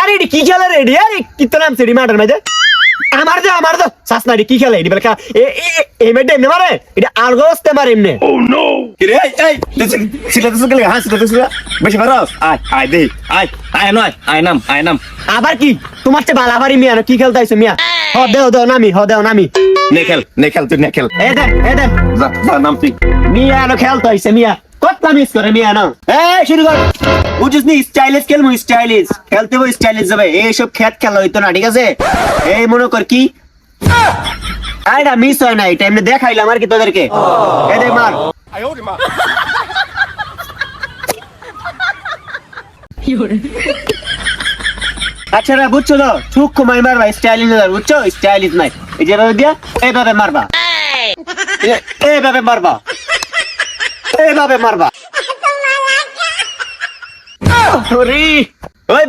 আরে এটি কি খেলা রে এটি? আরে কি তো নাম সেটি মাঠের মাঝে আমার দে আমার দে। সাসনা এটি কি খেলা? এটি বলে এ এ এ মেডে এমনি মারে? এটা আলগোস্তে মারে এমনি। কিরে এই এই সিটা তো গেলে? হ্যাঁ সিটা তো বেশি খারাপ আয় আয় দে আয় আয় নয় আয় নাম আয় নাম। আবার কি? তোমার চেয়ে বালাবারি মিয়া না? কি খেলতে আইছো মিয়া? হ দেও দেও নামি হ দেও নামি। নে খেল নে খেল তুই নে খেল। এ দেন এ দেন যা নাম তুই মিয়া নো খেলতে আইছে মিয়া। মিস করে মিয়া না এই শুরু কর। বুঝিস নি স্টাইলিশ খেলমু স্টাইলিশ খেলতে হই স্টাইলিশ যাবে। এইসব খেত খেলা হইতো না ঠিক আছে? এই মনে কর কি? আইডা মিস হয় না এটা এমনি দেখাইলাম আর কি তোদেরকে। এ দেখ মার। আচ্ছা রে বুঝছ তো? সূক্ষ্ম মাই মারবা স্টাইলিশ বুঝছ? স্টাইলিশ নাই। এই যেভাবে দিয়া এইভাবে মারবা। এইভাবে মারবা। এইভাবে মারবা। ওই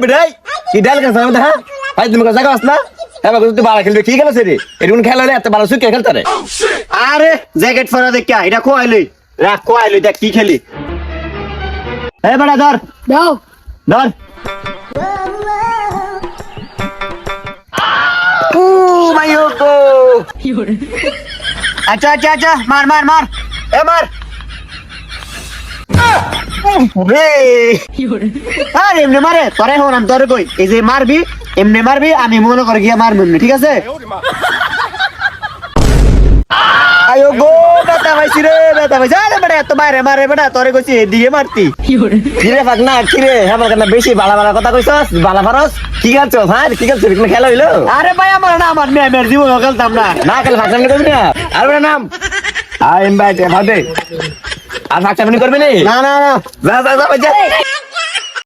কি ডাল কাছে আমাদের হ্যাঁ ভাই তুমি কাছে না? হ্যাঁ তুই বাড়া খেলবে কি রে? এরকম খেলা হলে এত ভালো সুখে খেলতে রে আরে জ্যাকেট পরা দেখা এটা রাখ দেখ কি খেলি। এ ধর। দাও। ধর। ও মাই গো। আচ্ছা আচ্ছা আচ্ছা মার মার মার। এ মার। আরে এমনি মারে তোরে হন আমি তোরে কই। এই যে মারবি এমনি মারবি আমি মনে করে গিয়ে মারবি ঠিক আছে? আয়ো গো বেটা পাইছি রে বেটা পাইছি। আরে বেটা এত বাইরে মারে বেটা তোরে কইছি এদিকে মারতি। কিরে না হ্যাঁ বেশি বালা বালা কথা কইছস বালা ফারস। কি খেলছো হ্যাঁ কি খেলছো কোনো খেলা হইল? আরে ভাই আমার না আমার মেয়ে মেয়ের জীবন খেলতাম না। না খেলে ফাঁকসামনি করবি না? আর নাম? আই ইনভাইট ভাবে আর না করবি নি? না না না। যা যা যা যা।